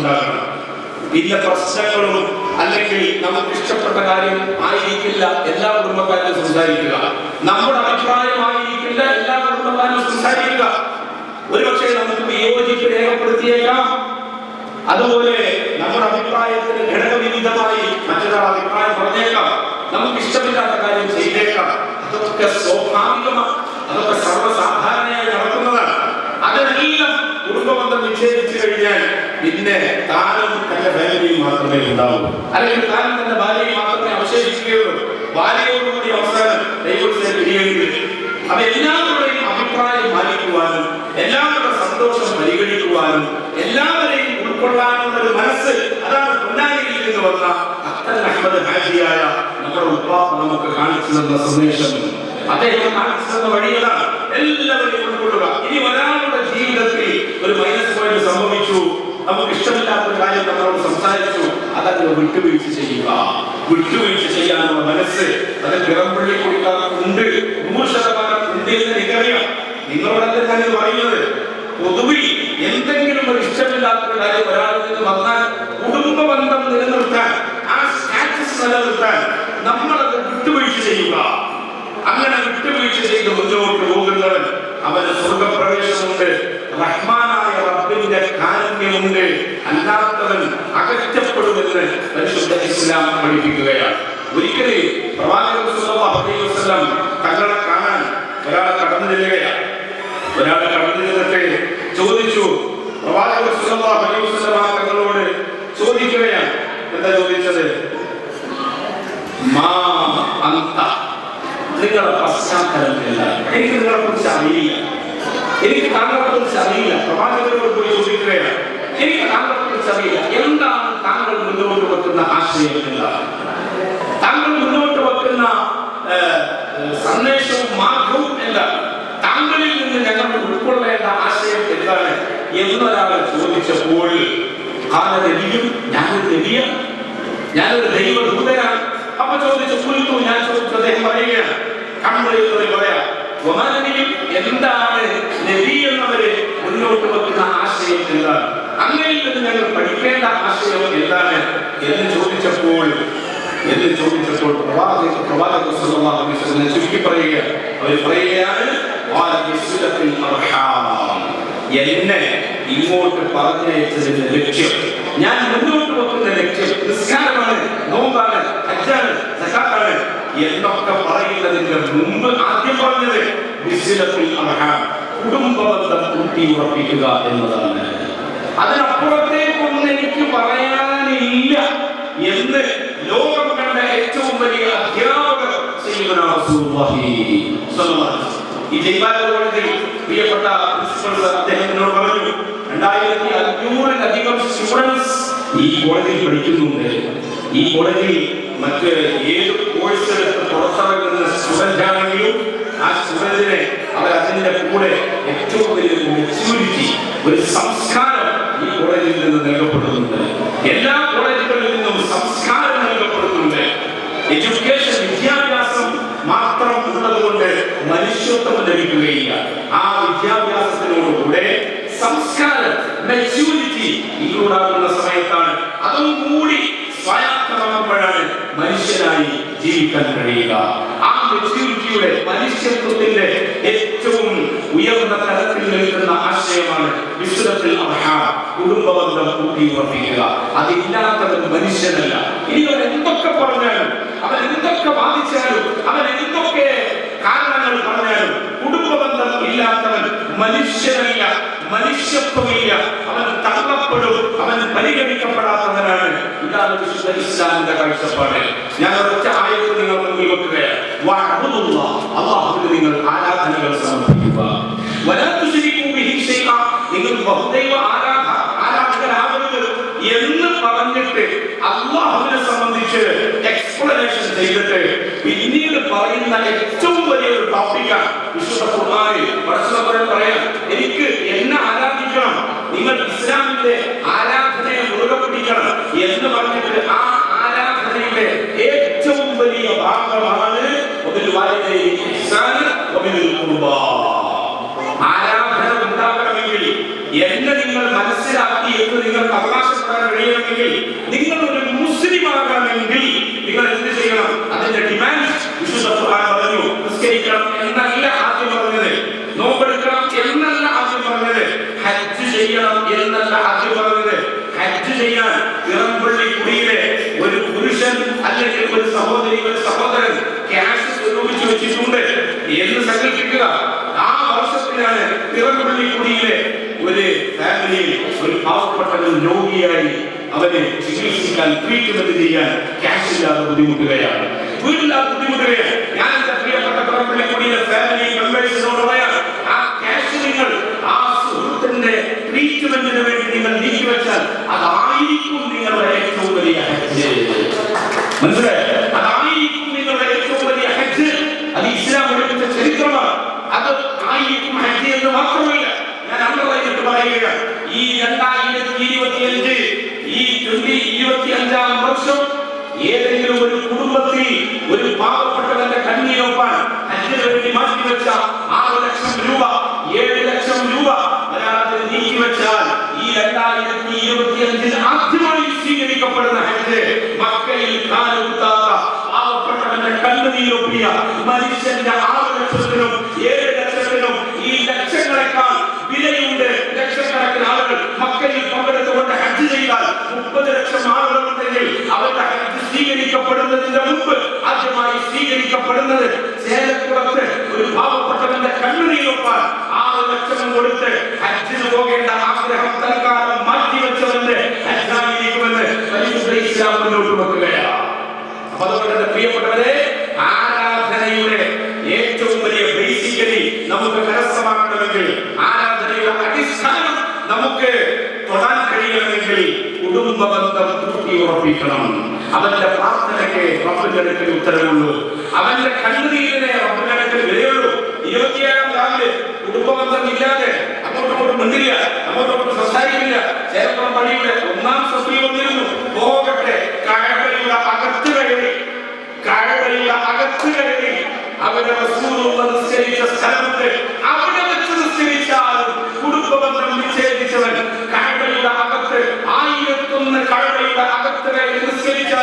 നമുക്കുണ്ടാകണം പിന്നെ പ്രശ്നങ്ങളും അല്ലെങ്കിൽ നമുക്ക് ഇഷ്ടപ്പെട്ട കാര്യം ആയിരിക്കില്ല എല്ലാ കുടുംബക്കാരും സംസാരിക്കുക. നമ്മുടെ അഭിപ്രായമായിരിക്കില്ല എല്ലാ കുടുംബക്കാരും സംസാരിക്കുക. ഒരുപക്ഷെ നമുക്ക് വിയോജിപ്പ് രേഖപ്പെടുത്തിയേക്കാം. അതുപോലെ നമ്മുടെ അഭിപ്രായത്തിന് ഘടകവിരുദ്ധമായി മറ്റൊരാൾ അഭിപ്രായം പറഞ്ഞേക്കാം. നമുക്ക് ഇഷ്ടമില്ലാത്ത കാര്യം ചെയ്തേക്കാം. അതൊക്കെ സ്വാഭാവികമാണ്. അതൊക്കെ സർവസാധാരണയായി നടക്കുന്നതാണ്. അതിനെല്ലാം കുടുംബബന്ധം നിക്ഷേപിച്ചു കഴിഞ്ഞാൽ പിന്നെ താനും തന്റെ ഫാമിലിയും മാത്രമേ ഉണ്ടാവൂ. അല്ലെങ്കിൽ താനും തന്റെ ഭാര്യയും മാത്രമേ അവശേഷിക്കുകയുള്ളൂ. ഭാര്യയോടുകൂടി അവസാനം ദൈവത്തെ പിരിയേണ്ടി അത് എല്ലാവരുടെയും അഭിപ്രായം മാനിക്കുവാനും എല്ലാവരുടെ സന്തോഷം പരിഗണിക്കുവാനും എല്ലാവരെയും ഉൾക്കൊള്ളാനുള്ള ഒരു മനസ്സ് അതാണ് പൊന്നാനിയിൽ നിന്ന് വന്ന അത്തരം അഹമ്മദ് ഹാജിയായ നമ്മുടെ ഉപ്പാ നമുക്ക് കാണിച്ചു തന്ന സന്ദേശം. അദ്ദേഹം കാണിച്ചു തന്ന വഴികളാണ്. എല്ലാവരെയും ഉൾക്കൊള്ളുക. ഇനി ഒരാളുടെ ജീവിതത്തിൽ ഒരു മൈനസ് പോയിന്റ് സംഭവിച്ചു. നമുക്ക് ഇഷ്ടമില്ലാത്ത കാര്യം നമ്മളോട് സംസാരിച്ചു. അതങ്ങനെ വിട്ടുവീഴ്ച ചെയ്യുക. വിട്ടുവീഴ്ച ചെയ്യാനുള്ള മനസ്സ് അത് പിറമ്പള്ളി കൊടുക്കാറുണ്ട്. നൂറ് ശതമാനം ഉണ്ട് എന്ന് എനിക്കറിയാം. ഇത് പറയുന്നത്? പൊതുവിൽ എന്തെങ്കിലും ഒരു ഇഷ്ടമില്ലാത്ത ഒരു കാര്യം ഒരാളിൽ നിന്ന് വന്നാൽ കുടുംബ ബന്ധം നിലനിർത്താൻ ആ സ്റ്റാറ്റസ് നിലനിർത്താൻ നമ്മളത് വിട്ടുവീഴ്ച ചെയ്യുക. അങ്ങനെ വിട്ടുവീഴ്ച ചെയ്ത് മുന്നോട്ട് പോകുന്നവൻ അവന് സ്വർഗപ്രവേശനമുണ്ട് റഹ്മാനായ റബ്ബിന്റെ കാരുണ്യമുണ്ട്. അല്ലാത്തവൻ അകറ്റപ്പെടുമെന്ന് പരിശുദ്ധ ഇസ്ലാം പഠിപ്പിക്കുകയാണ്. ഒരിക്കലും പ്രവാചകൻ തങ്ങളെ കാണാൻ ഒരാൾ കടന്നു ചെല്ലുകയാണ്. ഒരാൾ കടന്നു ചെന്നിട്ട് ചോദിച്ചു പ്രവാചകൻ തങ്ങളോട് ചോദിക്കുകയാണ്. എന്താ ചോദിച്ചത്? മാ അന്ത. നിങ്ങളുടെ പശ്ചാത്തലം എനിക്ക് നിങ്ങളെ കുറിച്ച് അറിയില്ല. എനിക്ക് താങ്കളെ കുറിച്ച് അറിയില്ല പ്രവാചകരോട് പോയി ചോദിക്കുകയാണ്. എനിക്ക് താങ്കളെ കുറിച്ച് എന്താണ് താങ്കൾ മുന്നോട്ട് വെക്കുന്ന ആശയം എന്താണ്? താങ്കൾ മുന്നോട്ട് വെക്കുന്ന സന്ദേശവും മാർഗവും എന്താണ്? താങ്കളിൽ നിന്ന് ഞങ്ങൾ ഉൾക്കൊള്ളേണ്ട ആശയം എന്താണ് എന്നൊരാൾ ചോദിച്ചപ്പോൾ കാല നബിയും ഞാനൊരു നബിയാണ് ഞാനൊരു ദൈവദൂതനാണ്. അപ്പൊ ചോദിച്ചു ഞാൻ ചോദിച്ചു അദ്ദേഹം പറയുകയാണ്. കണ്ണുകളിൽ പറയാം. ഒമാനബിയും എന്താണ് നബി എന്നവര് മുന്നോട്ട് വെക്കുന്ന ആശയം എന്താണ്? അങ്ങയിൽ നിന്ന് ഞങ്ങൾ പഠിക്കേണ്ട ആശയം എന്താണ് എന്ന് ചോദിച്ചപ്പോൾ എന്ന് ചോദിച്ചപ്പോൾ പ്രവാചക പ്രവാചക ചുരുക്കി പറയുക. അവർ പറയുകയാണ് അർഹാം." എന്നെ ഇങ്ങോട്ട് പറഞ്ഞയച്ചതിന്റെ ലക്ഷ്യം. ഞാൻ മുന്നോട്ട് വെക്കുന്ന ലക്ഷ്യം നിസ്കാരമാണ് നോമ്പാണ് സക്കാത്താണ് എന്നൊക്കെ പറയുന്നതിന് മുമ്പ് ആദ്യം പറഞ്ഞത് കുടുംബബന്ധം ഊട്ടി ഉറപ്പിക്കുക എന്നതാണ് അതിനപ്പുറത്തേക്കൊന്നും എനിക്ക് പറയാനില്ല എന്ന് ലോകം കണ്ട ഏറ്റവും വലിയ അധ്യാപകർ. ഈ ജയ്പാല കോളേജിൽ പ്രിയപ്പെട്ട പ്രിൻസിപ്പൽ അദ്ദേഹത്തിനോട് പറഞ്ഞു രണ്ടായിരത്തി അഞ്ഞൂറിലധികം സ്റ്റുഡൻസ് ഈ കോളേജിൽ പഠിക്കുന്നുണ്ട് ഈ കോളേജിൽ മറ്റ് ഏത് കോഴ്സ് പുറത്തിറങ്ങുന്ന സ്റ്റുഡന്റ് ആ സ്റ്റുഡന്റിനെ അവർ അതിന്റെ കൂടെ ഏറ്റവും വലിയൊരു മെച്യൂരിറ്റി ഒരു സംസ്കാരം ഈ കോളേജിൽ നിന്ന് നൽകപ്പെടുന്നുണ്ട്. എല്ലാ കോളേജുകളിൽ നിന്നും സംസ്കാരം നൽകപ്പെടുന്നുണ്ട്. എഡ്യൂക്കേഷൻ വിദ്യാഭ്യാസം മാത്രം ഉള്ളതുകൊണ്ട് മനുഷ്യത്വം ലഭിക്കുകയില്ല. ആ വിദ്യാഭ്യാസത്തിനോടുകൂടെ സംസ്കാരം മെച്യൂരിറ്റി ഇങ്ങോട്ടാകുന്ന സമയത്താണ് അതും കൂടി സ്വായത്തമാകുമ്പോഴാണ് മനുഷ്യനായി ജീവിക്കാൻ കഴിയുക. ആ മെച്യൂരിറ്റിയുടെ മനുഷ്യത്വത്തിന്റെ ഏറ്റവും ഉയർന്ന തലത്തിൽ നിൽക്കുന്ന ആശയമാണ് വിശുദ്ധത്തിൽ കുടുംബബന്ധം കൂട്ടി ഉറപ്പിക്കുക. അതില്ലാത്തവൻ മനുഷ്യനല്ല. ഇനി അവൻ എന്തൊക്കെ പറഞ്ഞാലും അവൻ എന്തൊക്കെ ബാധിച്ചാലും അവൻ എന്തൊക്കെ കാരണങ്ങൾ പറഞ്ഞാലും കുടുംബബന്ധം ഇല്ലാത്തവൻ മനുഷ്യനല്ല മനുഷ്യത്വമില്ല. തള്ളപ്പെടും അവൻ പരിഗണിക്കപ്പെടാത്തവനാണ്. ഇതാണ് വിശുദ്ധ ഇസ്ലാമിന്റെ കാഴ്ചപ്പാട് ഞാൻ ഒരൊറ്റ ആയത്ത് നിങ്ങൾ മുന്നിൽ വെക്കുകയാണ്. അള്ളാഹുവിന് നിങ്ങൾ ആരാധനകൾ സമർപ്പിക്കുക. എന്ന് പറഞ്ഞിട്ട് അള്ളാഹുവിനെ സംബന്ധിച്ച് എക്സ്പ്ലനേഷൻ ചെയ്തിട്ട് പിന്നീട് പറയുന്ന ഏറ്റവും വലിയൊരു ടോപ്പിക്കാണ് വിശുദ്ധ പരസ്പരം പറയാം. നിങ്ങൾ ഇസ്ലാമിന്റെ ആരാധനയെ മുറുകെ പിടിക്കണം എന്ന് പറഞ്ഞിട്ട് ആ ആരാധനയുടെ ഏറ്റവും വലിയ ഭാഗമാണ്. ആരാധന ഉണ്ടാകണമെങ്കിൽ എന്നെ നിങ്ങൾ മനസ്സിലാക്കി എന്ന് നിങ്ങൾക്ക് അവകാശപ്പെടാൻ കഴിയണമെങ്കിൽ നിങ്ങൾ ഒരു മുസ്ലിം ആകണമെങ്കിൽ നിങ്ങൾ എന്ത് ചെയ്യണം അതിന്റെ ഡിമാൻഡ് വിശുദ്ധ പറഞ്ഞു നിസ്കരിക്കണം എന്നല്ല ആദ്യം പറഞ്ഞത് നോമ്പെടുക്കണം എന്നല്ല ആദ്യം പറഞ്ഞത് ഹജ്ജ് ചെയ്യണം എന്നല്ല ആദ്യം പറഞ്ഞത് ഹജ്ജ് ചെയ്യാൻ ഇറമ്പള്ളി കുടിയിലെ ഒരു പുരുഷൻ അല്ലെങ്കിൽ ഒരു സഹോദരി ഒരു സഹോദരൻ ക്യാഷ് സ്വരൂപിച്ചു വെച്ചിട്ടുണ്ട്. എന്ന് സങ്കല്പിക്കുക. ആ വർഷത്തിലാണ് ഇറമ്പള്ളി കുടിയിലെ ഒരു ഫാമിലിയിൽ ഒരു പാവപ്പെട്ട രോഗിയായി അവനെ ചികിത്സിക്കാൻ ട്രീറ്റ്മെന്റ് ചെയ്യാൻ ക്യാഷ് ഇല്ലാതെ ബുദ്ധിമുട്ടുകയാണ്. വീടില്ലാതെ ബുദ്ധിമുട്ടുകയാണ്. ഞാൻ എന്റെ പ്രിയപ്പെട്ട ഇറമ്പള്ളി കുടിയിലെ ഫാമിലി മെമ്പേഴ്സിനോട് പറയാം ആ ക്യാഷ് നിങ്ങൾ ആ സുഹൃത്തിന്റെ ട്രീറ്റ്മെന്റിന് വേണ്ടി നിങ്ങൾ നീക്കിവെച്ചാൽ അതായിരിക്കും നിങ്ങളുടെ ഏറ്റവും വലിയ ഹജ്ജ് മനസ്സിലായോ അതായിരിക്കും നിങ്ങളുടെ ഏറ്റവും വലിയ ഹജ്ജ് അത് ഇസ്ലാം പഠിപ്പിച്ച ചരിത്രമാണ് അത് ആയിരിക്കും ഹജ്ജ് എന്ന് മാത്രമല്ല ഞാൻ അണ്ടർലൈനിട്ട് പറയുകയാണ് ഈ രണ്ടായിരത്തി ഇരുപത്തിയഞ്ച്. ഈ ട്വന്റി ഇരുപത്തി അഞ്ചാം ഏതെങ്കിലും ഒരു കുടുംബത്തിൽ ഒരു പാവപ്പെട്ടവന്റെ കണ്ണീരൊപ്പാൻ ഹജ്ജിന് വേണ്ടി മാറ്റിവെച്ച ആറ് ലക്ഷം രൂപ ഏഴ് ലക്ഷം രൂപ ഒരാളിൽ നീക്കിവെച്ചാൽ ഈ രണ്ടായിരത്തി ഇരുപത്തി അഞ്ചിൽ ആദ്യമായി സ്വീകരിക്കപ്പെടുന്ന ഹജ്ജ് മക്കയിൽ കാലുകുത്താത്ത പാവപ്പെട്ടവന്റെ കണ്ണുനീരൊപ്പിയ മനുഷ്യന്റെ ആറ് ലക്ഷത്തിനും ഏഴ് ലക്ഷത്തിനും ഈ ലക്ഷങ്ങളെക്കാൾ വിലയുണ്ട് ലക്ഷക്കണക്കിന് ആളുകൾ മക്കയിൽ പങ്കെടുത്തുകൊണ്ട് ഹജ്ജ് ചെയ്താൽ മുപ്പത് ലക്ഷം ആളുകളുണ്ടെങ്കിൽ അവരുടെ ഹജ്ജ് സ്വീകരിക്കപ്പെടുന്നതിന്റെ മുമ്പ് ആദ്യമായി സ്വീകരിക്കപ്പെടുന്നത് ചേലക്കുളത്ത് ഒരു പാവപ്പെട്ടവന്റെ കണ്ണുനീരൊപ്പാൻ ആറ് ലക്ഷം കൊടുത്ത് ഹജ്ജിന് പോകേണ്ട ആഗ്രഹം തൽക്കാലം മാറ്റിവെച്ചവന്റെ ഹജ്ജായിരിക്കുമെന്ന് പരിശുദ്ധ ഇസ്ലാം മുന്നോട്ട് വെക്കുകയാണ് അപ്പൊ അതുകൊണ്ട് എന്റെ പ്രിയപ്പെട്ടവരെ ആരാധനയുടെ ഏറ്റവും വലിയ ബേസിക്കലി നമുക്ക് കരസ്ഥമാക്കണമെങ്കിൽ ആരാധനയുടെ അടിസ്ഥാനം നമുക്ക് തൊടാൻ കഴിയണമെങ്കിൽ കുടുംബ ബന്ധം ഉറപ്പിക്കണം. അവന്റെ പ്രാർത്ഥനയ്ക്ക് റബ്ബിന്റെ അടുക്കൽ ഉത്തരവുള്ളൂ. അവന്റെ കണ്ണുനീരിനെ റബ്ബിന്റെ അടുക്കൽ വിലയുള്ളൂ ഇരുപത്തിയേഴാം രാവിലെ കുടുംബബന്ധം ഇല്ലാതെ അങ്ങോട്ടും ഇങ്ങോട്ടും മിണ്ടില്ല അങ്ങോട്ടും ഇങ്ങോട്ടും സംസാരിക്കില്ല. ചേർപ്പുറം പള്ളിയുടെ ഒന്നാം സഫി വന്നിരുന്നു. പോകട്ടെ കഴവയുടെ അകത്ത് കയറി കഴവയുടെ അകത്ത് കയറി. അവരുടെ നിസ്കരിച്ച സ്ഥലത്ത് അവിടെ വെച്ച് നിസ്കരിച്ചാലും കുടുംബ ബന്ധം വിച്ഛേദിച്ചവൻ കഴവയുടെ അകത്ത് ആയിരത്തൊന്ന് കഴവയുടെ അകത്ത് കയറി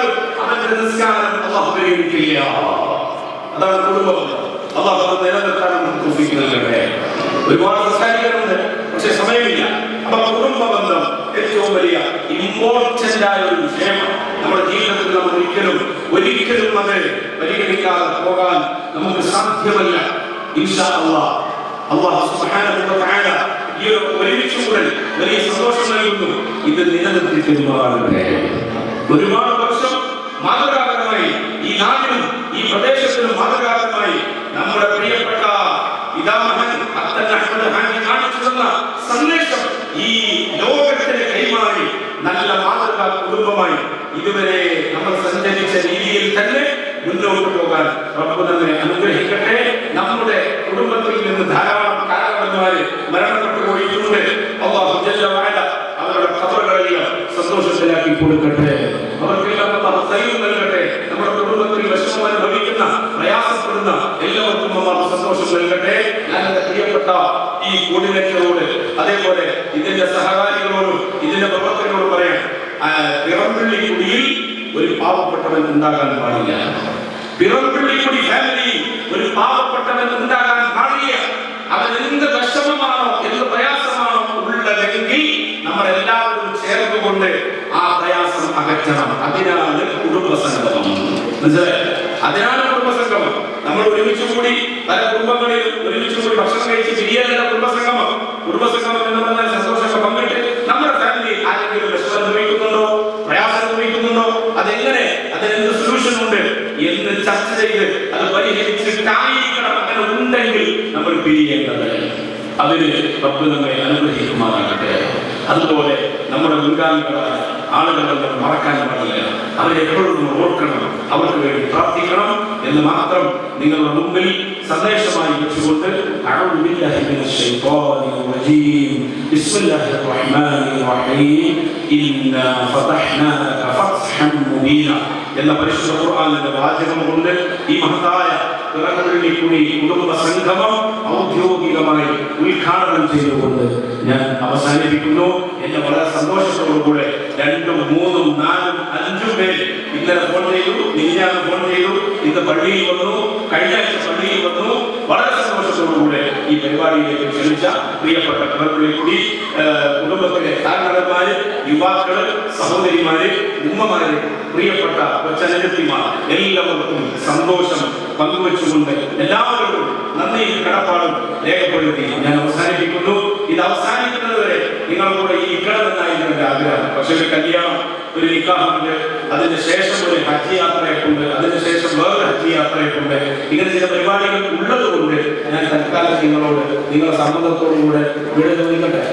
നിസ്കരിച്ചാലും അവന്റെ നിസ്കാരം അള്ളാഹു പരിഗണിക്കില്ല അതാണ് കുടുംബം അള്ളാഹു അത് നിലനിർത്താനും നൽകട്ടെ. ഒരുപാട് സംസാരിക്കാനുണ്ട് പക്ഷെ സമയമില്ല. അപ്പൊ കുടുംബ ബന്ധം ഏറ്റവും വലിയ ഇമ്പോർട്ടന്റ് ആയ ഒരു വിഷയമാണ് നമ്മുടെ ജീവിതത്തിൽ നമ്മൾ ഒരിക്കലും ഒരിക്കലും അത് പരിഗണിക്കാതെ പോകാൻ നമുക്ക് സാധ്യമല്ല. ഇൻഷാ അള്ളാഹ് അള്ളാഹു സുബ്ഹാനഹു വ തആല ഈ ഒരു ഒരുമിച്ച് കൂടൽ വലിയ സന്തോഷം നൽകുന്നു. ഇത് നിലനിർത്തി തരുമാറാകട്ടെ ഒരുപാട് മാതൃകാപരമായി ഈ നാടിനും ഈ പ്രദേശത്തിനും മാതൃകാപരമായി നമ്മുടെ പ്രിയപ്പെട്ട പിതാമഹൻ അത്തൻ അഹമ്മദ് ഹാനി കാണിച്ചു തന്ന സന്ദേശം ഈ ലോകത്തിന് കൈമാറി നല്ല മാതൃകാ കുടുംബമായി ഇതുവരെ നമ്മൾ സഞ്ചരിച്ച രീതിയിൽ തന്നെ മുന്നോട്ട് പോകാൻ റബ്ബ് നമ്മെ അനുഗ്രഹിക്കട്ടെ നമ്മുടെ കുടുംബത്തിൽ നിന്ന് ധാരാളം കാരണവന്മാര് മരണപ്പെട്ടു പോയിട്ടുണ്ട് അള്ളാഹു ജല്ല വഅല അവരുടെ ഖബറുകളെല്ലാം സന്തോഷത്തിലാക്കി കൊടുക്കട്ടെ അവർക്കെല്ലാം അള്ളാഹു ധൈര്യം നൽകട്ടെ നമ്മുടെ കുടുംബത്തിൽ വിഷമം അനുഭവിക്കുന്ന പ്രയാസപ്പെടുന്ന എല്ലാവർക്കും അള്ളാഹു സന്തോഷം നൽകട്ടെ ഞാൻ എന്റെ പ്രിയപ്പെട്ട ഈ അതേപോലെ ഇതിന്റെ സഹകാരികളോടും ഇതിന്റെ പ്രവർത്തകരോടും പറയാം പിറമ്പള്ളി കുടിയിൽ ഒരു പാവപ്പെട്ടവൻ ഉണ്ടാകാൻ പാടില്ല. പിറമ്പള്ളിക്കുടി ഫാമിലി ഒരു പാവപ്പെട്ടവൻ ഉണ്ടാകാൻ പാടില്ല. അവൻ എന്ത് വിഷമമാണോ എന്ത് പ്രയാസമാണോ ഉള്ളതെങ്കിൽ നമ്മൾ എല്ലാവരും ചേർന്നുകൊണ്ട് ആ പ്രയാസം അകറ്റണം. അതിനാണ് കുടുംബസംഗമം. മനസ്സിലായോ? അതിനാണ് കുടുംബസംഗമം. ഒരുമിച്ച് കൂടി പല കുടുംബങ്ങളിലും ഒരുമിച്ച് കൂടി ഭക്ഷണം കഴിച്ച് പിരിയലല്ല കുടുംബസംഗമം കുടുംബസംഗമം എന്ന് പറഞ്ഞാൽ സന്തോഷമൊക്കെ പങ്കിട്ട് നമ്മുടെ ഫാമിലി ആരെങ്കിലും വിഷമം അനുഭവിക്കുന്നുണ്ടോ പ്രയാസം അനുഭവിക്കുന്നുണ്ടോ അതെങ്ങനെ? അതിനെന്ത് സൊല്യൂഷൻ ഉണ്ട്? എന്ന് ചർച്ച ചെയ്ത് അത് പരിഹരിച്ചിട്ടായിരിക്കണം അങ്ങനെ ഉണ്ടെങ്കിൽ നമ്മൾ പിരിയേണ്ടത്. അതിന് പത്ത് നമ്മെ അനുഗ്രഹിക്കുമാറാകട്ടെ. അതുപോലെ നമ്മുടെ മുൻഗാമികളായ ആളുകൾ നമ്മൾ മറക്കാൻ പാടില്ല അവരെ എപ്പോഴും നമ്മൾ ഓർക്കണം അവർക്ക് വേണ്ടി പ്രാർത്ഥിക്കണം എന്ന് മാത്രം നിങ്ങളുടെ മുമ്പിൽ സന്ദേശമായി വെച്ചുകൊണ്ട് أعوذ بالله من الشيطان الرجيم بسم الله الرحمن الرحيم إنا فتحنا لك فتحا مبينا എന്ന പരിശുദ്ധ ഖുർആനിന്റെ വാചകം കൊണ്ട് ഈ മഹത്തായ പിറകുള്ളിക്കുടി കുടുംബ സംഗമം ഔദ്യോഗികമായി ഉദ്ഘാടനം ചെയ്തുകൊണ്ട് ഞാൻ അവസാനിപ്പിക്കുന്നു. എന്നെ വളരെ സന്തോഷത്തോടുകൂടെ രണ്ടും മൂന്നും നാലും അഞ്ചും പേര് ഇന്നലെ ഫോൺ ചെയ്തു മിനിഞ്ഞാന്ന് ഫോൺ ചെയ്തു ഇന്ന് പള്ളിയിൽ വന്നു കഴിഞ്ഞ ആഴ്ച പള്ളിയിൽ വന്നു. വളരെ സന്തോഷത്തോടുകൂടെ ഈ പരിപാടിയിലേക്ക് ക്ഷണിച്ച പ്രിയപ്പെട്ട കിളപ്പള്ളിക്കുടി കുടുംബത്തിലെ താരനടന്മാര് യുവാക്കൾ സഹോദരിമാര് ഉമ്മമാര് പ്രിയപ്പെട്ട കൊച്ചനകത്തിമാർ എല്ലാവർക്കും സന്തോഷം പങ്കുവെച്ചുകൊണ്ട് എല്ലാവരോടും നന്ദി കടപ്പാടും രേഖപ്പെടുത്തി ഞാൻ അവസാനിപ്പിക്കുന്നു. ഇത് അവസാനിക്കുന്നത് വരെ നിങ്ങളുടെ ഈ ഇക്കണമെന്നായിരുന്നു എന്റെ ആഗ്രഹം പക്ഷെ ഒരു കല്യാണം ഒരു നിക്കാഹുണ്ട് അതിന് ശേഷം ഒരു ഹജ്ജ് യാത്രയൊക്കെ അതിന് ശേഷം വേറൊരു ഹജ്ജ് യാത്രയൊക്കെ ഇങ്ങനെ ചില പരിപാടികൾ ഉള്ളത് കൊണ്ട് ഞാൻ തൽക്കാലം നിങ്ങളോട് നിങ്ങളുടെ സമ്മതത്തോടുകൂടെ വീട് ചോദിക്കട്ടെ